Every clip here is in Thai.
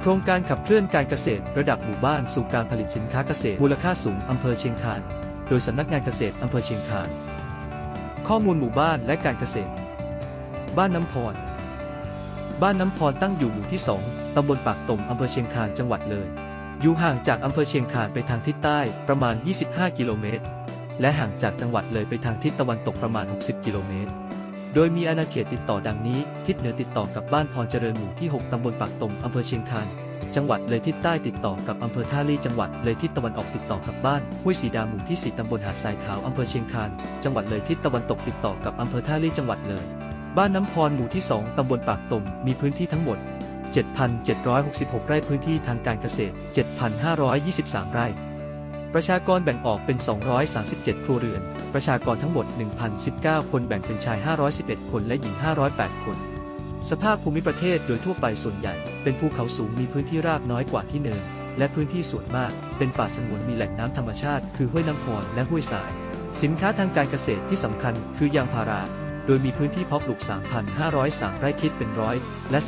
โครงการขับเคลื่อนการเกษตรระดับหมู่บ้านสู่การผลิตสินค้าเกษตรมูลค่าสูงอำเภอเชียงคาน โดยสำนักงานเกษตรอำเภอเชียงคาน ข้อมูลหมู่บ้านและการเกษตร บ้านน้ำพร บ้านน้ำพรตั้งอยู่หมู่ที่ 2 ตำบลปากตมอำเภอเชียงคานจังหวัดเลย อยู่ห่างจากอำเภอเชียงคานไปทางทิศใต้ประมาณ 25 กิโลเมตร และห่างจากจังหวัดเลยไปทางทิศตะวันตกประมาณ 60 กิโลเมตร โดยมีอาณาเขตติดต่อดังนี้ ทิศเหนือติดต่อกับบ้านพรเจริญหมู่ที่ 6 ตำบลปากตมอำเภอเชียงคานจังหวัดเลยทิศใต้ติดต่อกับอำเภอท่าลี่จังหวัดเลยทิศตะวันออกติดต่อกับบ้านห้วยสีดาหมู่ที่ 4 ตำบลหาดทรายขาวอำเภอเชียงคานจังหวัดเลยทิศตะวันตกติดต่อกับอำเภอท่าลี่จังหวัดเลย บ้านน้ำพรหมู่ที่ 2 ตำบลปากตมมีพื้นที่ทั้งหมด 7,766 ไร่พื้นที่ทางการเกษตร 7,523 ไร่ ประชากรแบ่งออกเป็น 237 ครัวเรือน ประชากรทั้งหมด 1,019 คนแบ่งเป็นชาย 511 คนและหญิง 508 คน สภาพภูมิประเทศโดยทั่วไปส่วนใหญ่ เป็นภูเขาสูงมีพื้นที่ราบน้อยกว่าที่เนิน และพื้นที่ส่วนมาก เป็นป่าสงวนมีแหล่งน้ำธรรมชาติ คือห้วยน้ำพรและห้วยสาย สินค้าทางการเกษตรที่สำคัญคือยางพารา โดยมีพื้นที่เพาะปลูก 3,503 ไร่คิดเป็นร้อยและ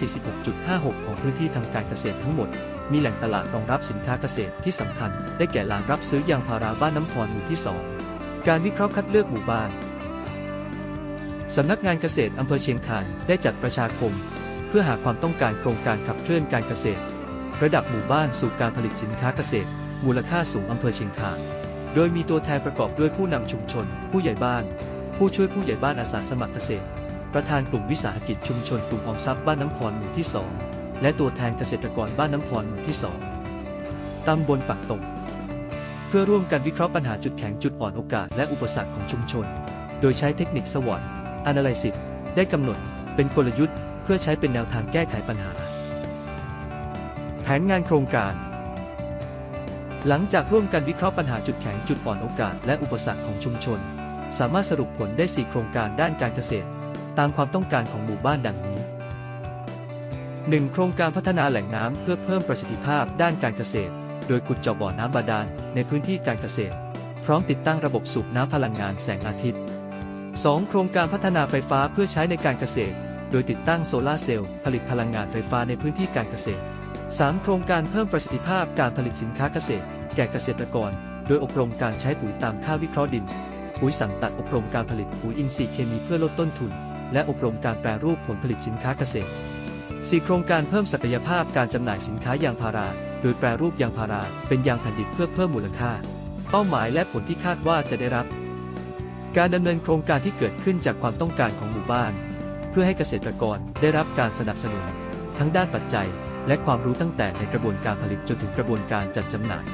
46.56 ของพื้นที่ทางการเกษตรทั้งหมด มีแหล่งตลาดรองรับสินค้าเกษตรที่สำคัญ ได้แก่ลานรับซื้อยางพาราบ้านน้ำพรหมู่ที่ 2 การวิเคราะห์คัดเลือกหมู่บ้านสำนักงานเกษตรอำเภอเชียงคานได้จัดประชาคม เพื่อหาความต้องการโครงการขับเคลื่อนการเกษตร ระดับหมู่บ้านสู่การผลิตสินค้าเกษตร มูลค่าสูงอำเภอเชียงคานโดยมีตัวแทนประกอบด้วยผู้นำชุมชน ผู้ใหญ่บ้าน ผู้ช่วยผู้ใหญ่บ้านอาสาสมัครเกษตร ประธานกลุ่มวิสาหกิจชุมชนกลุ่มออมทรัพย์บ้านน้ำพรหมู่ที่ 2 และตัวแทนเกษตรกรบ้านน้ำพรหมู่ที่ 2 ตำบลปักตงเพื่อร่วมกันวิเคราะห์ปัญหาจุดแข็งจุดอ่อนโอกาสและอุปสรรคของชุมชน โดยใช้เทคนิคสวอต Analysis ได้กำหนดเป็นกลยุทธ์ เพื่อใช้เป็นแนวทางแก้ไขปัญหา แผนงานโครงการ หลังจากร่วมกันวิเคราะห์ปัญหาจุดแข็งจุดอ่อนโอกาสและอุปสรรคของชุมชน สามารถสรุปผลได้ 4 โครงการด้านการเกษตร ตามความต้องการของหมู่บ้านดังนี้ 1. โครงการพัฒนาแหล่งน้ำเพื่อเพิ่มประสิทธิภาพด้านการเกษตร โดยขุดเจาะบ่อน้ำบาดาลในพื้นที่การเกษตร พร้อมติดตั้งระบบสูบน้ำพลังงานแสงอาทิตย์ 2. โครงการพัฒนาไฟฟ้าเพื่อใช้ในการเกษตร โดยติดตั้งโซลาร์เซลล์ผลิตพลังงานไฟฟ้าในพื้นที่การเกษตร 3. โครงการเพิ่มประสิทธิภาพการผลิตสินค้าเกษตร แก่เกษตรกร โดยอบรมการใช้ปุ๋ยตามค่าวิเคราะห์ดิน ปุ๋ยสั่งตัดอบรมการผลิตปุ๋ยอินทรีย์เคมีเพื่อลดต้นทุน และอบรมการแปรรูปผลผลิตสินค้าเกษตร 4. โครงการเพิ่มศักยภาพการจำหน่ายสินค้ายางพารา โดยแปรรูปยางพาราเป็นยางแผ่นดินเพื่อเพิ่มมูลค่า เป้าหมายและผลที่คาดว่าจะได้รับ การดำเนินโครงการที่เกิดขึ้นจากความต้องการของหมู่บ้าน เพื่อให้เกษตรกรได้รับการสนับสนุน ทั้งด้านปัจจัย และความรู้ตั้งแต่ในกระบวนการผลิตจนถึงกระบวนการจัดจำหน่าย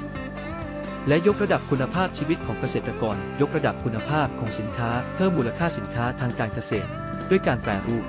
และยกระดับคุณภาพชีวิตของเกษตรกร ยกระดับคุณภาพของสินค้า เพิ่มมูลค่าสินค้าทางการเกษตร ด้วยการแปรรูป